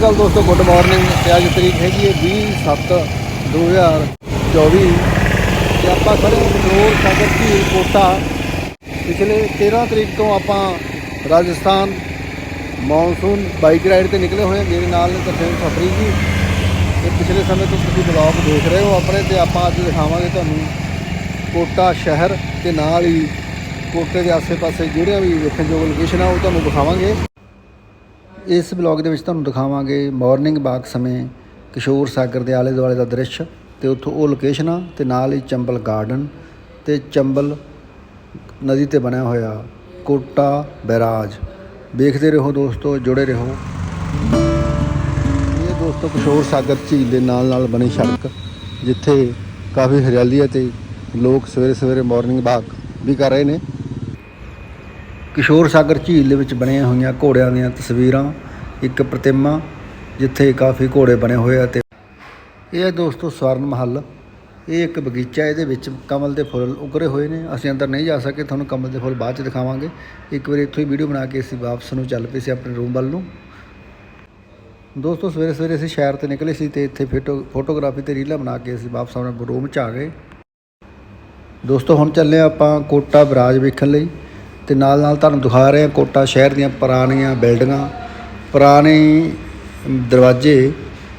ਕੱਲ੍ਹ ਦੋਸਤੋ good morning ਤੇ ਅੱਜ ਤਰੀਕ ਹੈਗੀ ਹੈ 20 7 2024 ਤੇ ਆਪਾਂ ਖੜੇ ਕੰਟਰੋਲ ਸਾਗਰ ਝੀਲ ਕੋਟਾ ਪਿਛਲੇ 13 ਤਰੀਕ ਤੋਂ ਆਪਾਂ ਰਾਜਸਥਾਨ ਮੌਨਸੂਨ ਬਾਈਕ ਰਾਈਡ ਤੇ ਨਿਕਲੇ ਹੋਏ ਹਾਂ ਮੇਰੇ ਨਾਲ ਨੇ ਤਰਸੇਮ ਸਫਰੀ ਜੀ। ਤੇ ਪਿਛਲੇ ਸਮੇਂ ਤੋਂ ਤੁਸੀਂ ਬਲੌਗ ਦੇਖ ਰਹੇ ਹੋ ਆਪਣੇ, ਤੇ ਆਪਾਂ ਅੱਜ ਦਿਖਾਵਾਂਗੇ ਤੁਹਾਨੂੰ ਕੋਟਾ ਸ਼ਹਿਰ ਤੇ ਨਾਲ ਹੀ, ਕੋਟੇ ਦੇ ਆਸੇ-ਪਾਸੇ ਜਿਹੜੀਆਂ ਵੀ ਵੇਖਣਯੋਗ ਲੋਕੇਸ਼ਨ ਆ, ਉਹ ਤੁਹਾਨੂੰ ਦਿਖਾਵਾਂਗੇ ਇਸ ਬਲੌਗ ਦੇ ਵਿੱਚ ਤੁਹਾਨੂੰ ਦਿਖਾਵਾਂਗੇ ਮਾਰਨਿੰਗ ਵਾਕ ਸਮੇਂ ਕਿਸ਼ੋਰ ਸਾਗਰ ਦੇ ਆਲੇ ਦੁਆਲੇ ਦਾ ਦ੍ਰਿਸ਼ ਤੇ ਉੱਥੋਂ ਉਹ ਲੋਕੇਸ਼ਨਾਂ ਤੇ ਨਾਲ ਹੀ ਚੰਬਲ ਗਾਰਡਨ ਤੇ ਚੰਬਲ ਨਦੀ ਤੇ ਬਣਿਆ ਹੋਇਆ ਕੋਟਾ ਬੈਰਾਜ। ਵੇਖਦੇ ਰਹੋ ਦੋਸਤੋ, ਜੁੜੇ ਰਹੋ। ਇਹ ਦੋਸਤੋ ਕਿਸ਼ੋਰ ਸਾਗਰ ਝੀਲ ਦੇ ਨਾਲ ਨਾਲ ਬਣੀ ਸੜਕ, ਜਿੱਥੇ ਕਾਫੀ ਹਰਿਆਲੀ ਹੈ ਤੇ ਲੋਕ ਸਵੇਰੇ ਸਵੇਰੇ ਮਾਰਨਿੰਗ ਵਾਕ ਵੀ ਕਰ ਰਹੇ ਨੇ। ਕਿਸ਼ੋਰ ਸਾਗਰ ਝੀਲ ਦੇ ਵਿੱਚ ਬਣੀਆਂ ਹੋਈਆਂ ਘੋੜਿਆਂ ਦੀਆਂ ਤਸਵੀਰਾਂ, ਇੱਕ ਪ੍ਰਤਿਮਾ, ਜਿੱਥੇ ਕਾਫੀ ਘੋੜੇ ਬਣੇ ਹੋਏ ਆ ਤੇ ਇਹ ਹੈ ਦੋਸਤੋ ਸਵਰਨ ਮਹੱਲ। ਇਹ ਇੱਕ ਬਗੀਚਾ ਇਹਦੇ ਵਿੱਚ ਕਮਲ ਦੇ ਫੁੱਲ ਉਗਰੇ ਹੋਏ ਨੇ। ਅਸੀਂ ਅੰਦਰ ਨਹੀਂ ਜਾ ਸਕੇ, ਤੁਹਾਨੂੰ ਕਮਲ ਦੇ ਫੁੱਲ ਬਾਅਦ ਚ ਦਿਖਾਵਾਂਗੇ। ਇੱਕ ਵਾਰੀ ਇੱਥੋਂ ਹੀ ਵੀਡੀਓ ਬਣਾ ਕੇ ਅਸੀਂ ਵਾਪਸ ਨੂੰ ਚੱਲ ਪਏ ਸੀ ਆਪਣੇ ਰੂਮ ਵੱਲ ਨੂੰ। ਦੋਸਤੋ ਸਵੇਰੇ ਸਵੇਰੇ ਅਸੀਂ ਸ਼ਹਿਰ ਤੇ ਨਿਕਲੇ ਸੀ ਤੇ ਇੱਥੇ ਫੋਟੋ, ਫੋਟੋਗ੍ਰਾਫੀ ਤੇ ਰੀਲਾਂ ਬਣਾ ਕੇ ਅਸੀਂ ਵਾਪਸ ਆਪਣੇ ਰੂਮ 'ਚ ਆ ਗਏ। ਦੋਸਤੋ ਹੁਣ ਚੱਲੇ ਹਾਂ ਆਪਾਂ ਕੋਟਾ ਬਰਾਜ ਵੇਖਣ ਲਈ। ਤੇ ਨਾਲ ਨਾਲ ਤੁਹਾਨੂੰ ਦਿਖਾ ਰਹੇ ਹਾਂ ਕੋਟਾ ਸ਼ਹਿਰ ਦੀਆਂ ਪੁਰਾਣੀਆਂ ਬਿਲਡਿੰਗਾਂ, ਪੁਰਾਣੇ ਦਰਵਾਜ਼ੇ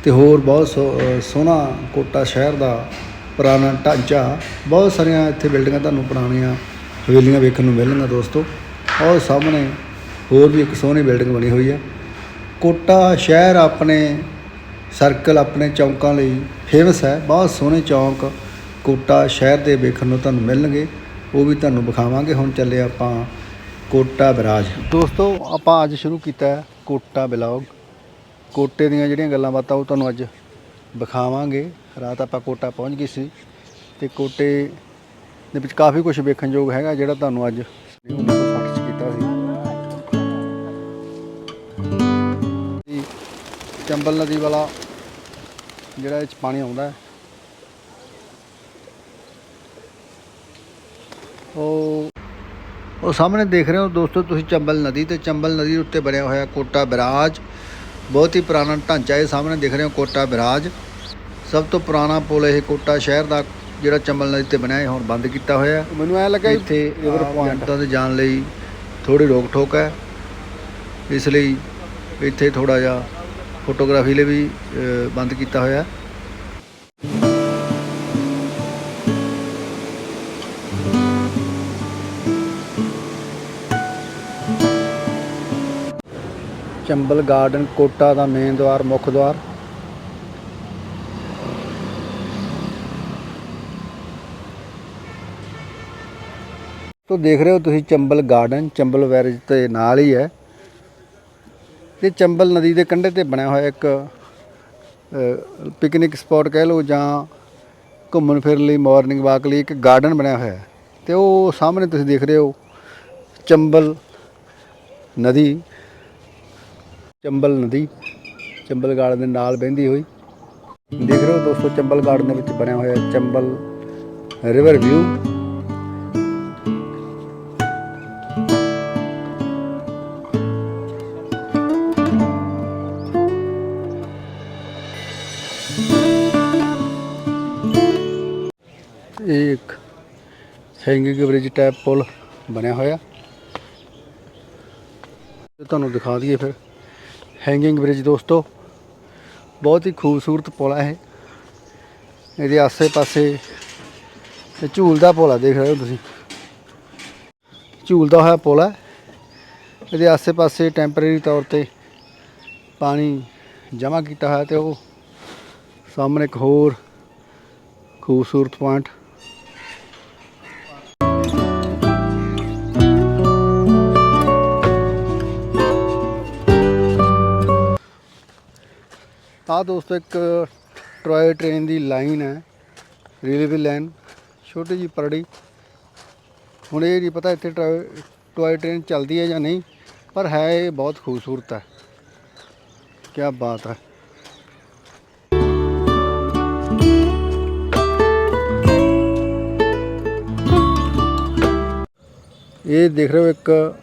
ਤੇ ਹੋਰ ਬਹੁਤ ਸੋ- ਸੋਹਣਾ ਕੋਟਾ ਸ਼ਹਿਰ ਦਾ ਪੁਰਾਣਾ ਢਾਂਚਾ। ਬਹੁਤ ਸਾਰੀਆਂ ਇੱਥੇ ਬਿਲਡਿੰਗਾਂ ਤੁਹਾਨੂੰ ਪੁਰਾਣੀਆਂ ਹਵੇਲੀਆਂ ਵੇਖਣ ਨੂੰ ਮਿਲਣਗੀਆਂ ਦੋਸਤੋ। ਔਰ ਸਾਹਮਣੇ ਹੋਰ ਵੀ ਇੱਕ ਸੋਹਣੀ ਬਿਲਡਿੰਗ ਬਣੀ ਹੋਈ ਹੈ। ਕੋਟਾ ਸ਼ਹਿਰ ਆਪਣੇ ਸਰਕਲ, ਆਪਣੇ ਚੌਂਕਾਂ ਲਈ ਫੇਮਸ ਹੈ। ਬਹੁਤ ਸੋਹਣੇ ਚੌਂਕ ਕੋਟਾ ਸ਼ਹਿਰ ਦੇ ਵੇਖਣ ਨੂੰ ਤੁਹਾਨੂੰ ਮਿਲਣਗੇ। ਉਹ ਵੀ ਤੁਹਾਨੂੰ ਵਿਖਾਵਾਂਗੇ। ਹੁਣ ਚੱਲੇ ਆਪਾਂ ਕੋਟਾ ਬਰਾਜ। ਦੋਸਤੋ, ਆਪਾਂ ਅੱਜ ਸ਼ੁਰੂ ਕੀਤਾ ਹੈ ਕੋਟਾ ਬਲੌਗ। ਕੋਟੇ ਦੀਆਂ ਜਿਹੜੀਆਂ ਗੱਲਾਂ ਬਾਤਾਂ, ਉਹ ਤੁਹਾਨੂੰ ਅੱਜ ਵਿਖਾਵਾਂਗੇ। ਰਾਤ ਆਪਾਂ ਕੋਟਾ ਪਹੁੰਚ ਗਏ ਸੀ ਤੇ ਕੋਟੇ ਦੇ ਵਿੱਚ ਕਾਫੀ ਕੁਝ ਵੇਖਣਯੋਗ ਹੈਗਾ, ਜਿਹੜਾ ਤੁਹਾਨੂੰ ਅੱਜ ਕੀਤਾ ਸੀ ਚੰਬਲ ਨਦੀ ਵਾਲਾ ਜਿਹੜਾ ਇਹ ਚ ਪਾਣੀ ਆਉਂਦਾ ਹੈ, ਉਹ ਉਹ ਸਾਹਮਣੇ ਦੇਖ ਰਹੇ ਹੋ ਦੋਸਤੋ ਤੁਸੀਂ ਚੰਬਲ ਨਦੀ ਤੇ ਚੰਬਲ ਨਦੀ ਉੱਤੇ ਬਣਿਆ ਹੋਇਆ ਕੋਟਾ ਬਿਰਾਜ। ਬਹੁਤ ਹੀ ਪੁਰਾਣਾ ਢਾਂਚਾ ਇਹ ਸਾਹਮਣੇ ਦੇਖ ਰਹੇ ਹੋ ਕੋਟਾ ਬਿਰਾਜ। ਸਭ ਤੋਂ ਪੁਰਾਣਾ ਪੁਲ ਇਹ ਕੋਟਾ ਸ਼ਹਿਰ ਦਾ ਜਿਹੜਾ ਚੰਬਲ ਨਦੀ ਤੇ ਬਣਿਆ ਹੈ ਹੁਣ ਬੰਦ ਕੀਤਾ ਹੋਇਆ ਹੈ। ਮੈਨੂੰ ਐ ਲੱਗਾ ਇੱਥੇ ਰਿਵਰ ਪੁਆਇੰਟ ਦੇ ਜਾਣ ਲਈ ਥੋੜੀ ਰੋਕ ਠੋਕ ਹੈ। ਇਸ ਲਈ ਇੱਥੇ ਥੋੜਾ ਜਿਹਾ ਫੋਟੋਗ੍ਰਾਫੀ ਲਈ ਵੀ ਬੰਦ ਕੀਤਾ ਹੋਇਆ ਚੰਬਲ ਗਾਰਡਨ, ਕੋਟਾ ਦਾ ਮੇਨ ਦੁਆਰ, ਮੁੱਖ ਦੁਆਰ। ਤੋ ਦੇਖ ਰਹੇ ਹੋ ਤੁਸੀਂ ਚੰਬਲ ਗਾਰਡਨ, ਚੰਬਲ ਵੈਰੇਜ ਤੇ ਨਾਲ ਹੀ ਹੈ। ਇਹ ਚੰਬਲ ਨਦੀ ਦੇ ਕੰਢੇ ਤੇ ਬਣਿਆ ਹੋਇਆ ਇੱਕ ਪਿਕਨਿਕ ਸਪੌਟ ਕਹਿ ਲਓ ਜਾਂ ਘੁੰਮਣ ਫਿਰਨ ਲਈ ਮਾਰਨਿੰਗ ਵਾਕ ਲਈ ਇੱਕ ਗਾਰਡਨ ਬਣਿਆ ਹੋਇਆ ਹੈ। ਤੇ ਉਹ ਸਾਹਮਣੇ ਤੁਸੀਂ ਦੇਖ ਰਹੇ ਹੋ ਚੰਬਲ ਨਦੀ ਚੰਬਲ ਨਦੀ, ਚੰਬਲ ਗਾਰਡਨ ਦੇ ਨਾਲ ਵਹਿੰਦੀ ਹੋਈ। ਦੇਖ ਰਹੇ ਹੋ ਦੋਸਤੋ, ਚੰਬਲ ਗਾਰਡਨ ਦੇ ਵਿੱਚ ਬਣਿਆ ਹੋਇਆ ਚੰਬਲ ਰਿਵਰ ਵਿਊ। ਇਹ ਇੱਕ ਹੈਂਗਿੰਗ ਬ੍ਰਿਜ ਟਾਈਪ ਪੁਲ ਬਣਿਆ ਹੋਇਆ। ਤੁਹਾਨੂੰ ਦਿਖਾ ਦਈਏ ਫਿਰ। ਹੈਂਗਿੰਗ ਬ੍ਰਿਜ ਦੋਸਤੋ। ਬਹੁਤ ਹੀ ਖੂਬਸੂਰਤ ਪੁਲ ਹੈ ਇਹ। ਇਹਦੇ ਆਸੇ-ਪਾਸੇ ਝੂਲਦਾ ਪੁਲ ਆ, ਦੇਖ ਰਹੇ ਹੋ ਤੁਸੀਂ। ਝੂਲਦਾ ਹੋਇਆ ਪੁਲ ਹੈ ਇਹਦੇ ਆਸੇ-ਪਾਸੇ ਟੈਂਪਰੇਰੀ ਤੌਰ ਤੇ ਪਾਣੀ ਜਮ੍ਹਾਂ ਕੀਤਾ ਹੋਇਆ ਤੇ ਉਹ ਸਾਹਮਣੇ ਇੱਕ ਹੋਰ ਖੂਬਸੂਰਤ ਪੁਆਇੰਟ ਆਹ ਦੋਸਤੋ, ਇੱਕ ਟੋਏ ਟ੍ਰੇਨ ਦੀ ਲਾਈਨ ਹੈ, ਰੇਲਵੇ ਲਾਈਨ, ਛੋਟੀ ਜੀ ਪਰੜੀ। ਹੁਣ ਇਹ ਨਹੀਂ ਪਤਾ ਇੱਥੇ ਟੋਏ ਟੋਏ ਟ੍ਰੇਨ ਚੱਲਦੀ ਹੈ ਜਾਂ ਨਹੀਂ, ਪਰ ਹੈ ਇਹ ਬਹੁਤ ਖੂਬਸੂਰਤ ਹੈ। ਕੀ ਬਾਤ ਹੈ। ਇਹ ਦੇਖ ਰਹੇ ਹੋ, ਇੱਕ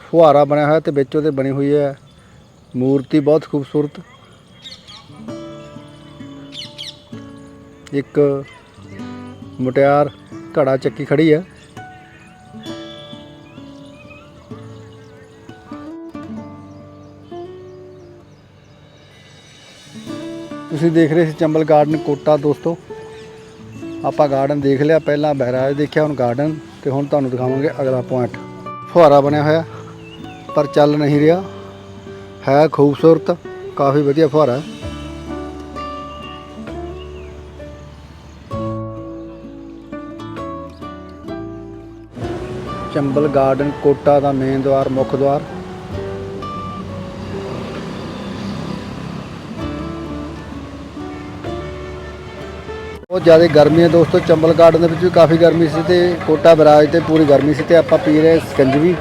ਫੁਹਾਰਾ ਬਣਿਆ ਹੋਇਆ ਤੇ ਵਿੱਚ ਉਹਦੇ ਬਣੀ ਹੋਈ ਹੈ। ਮੂਰਤੀ ਬਹੁਤ ਖੂਬਸੂਰਤ। ਇੱਕ ਮੁਟਿਆਰ ਘੜਾ ਚੱਕੀ ਖੜੀ ਹੈ ਤੁਸੀਂ ਦੇਖ ਰਹੇ ਸੀ ਚੰਬਲ ਗਾਰਡਨ ਕੋਟਾ ਦੋਸਤੋ ਆਪਾਂ ਗਾਰਡਨ ਦੇਖ ਲਿਆ ਪਹਿਲਾਂ ਬਹਿਰਾਜ ਦੇਖਿਆ ਹੁਣ ਗਾਰਡਨ ਤੇ ਹੁਣ ਤੁਹਾਨੂੰ ਦਿਖਾਵਾਂਗੇ ਅਗਲਾ ਪੁਆਇੰਟ ਫੁਹਾਰਾ ਬਣਿਆ ਹੋਇਆ ਪਰ ਚੱਲ ਨਹੀਂ ਰਿਹਾ ਹੈ ਖੂਬਸੂਰਤ ਕਾਫੀ ਵਧੀਆ ਫੁਹਾਰਾ ਹੈ। ਚੰਬਲ ਗਾਰਡਨ, ਕੋਟਾ ਦਾ ਮੇਨ ਦੁਆਰ, ਮੁੱਖ ਦੁਆਰ। ਬਹੁਤ ਜ਼ਿਆਦਾ ਗਰਮੀ ਹੈ ਦੋਸਤੋ, ਚੰਬਲ ਗਾਰਡਨ ਦੇ ਵਿੱਚ ਵੀ ਕਾਫੀ ਗਰਮੀ ਸੀ ਤੇ ਕੋਟਾ ਬਰਾਜ ਤੇ ਪੂਰੀ ਗਰਮੀ ਸੀ ਤੇ ਆਪਾਂ ਪੀ ਰਹੇ ਸਕੰਜਵੀ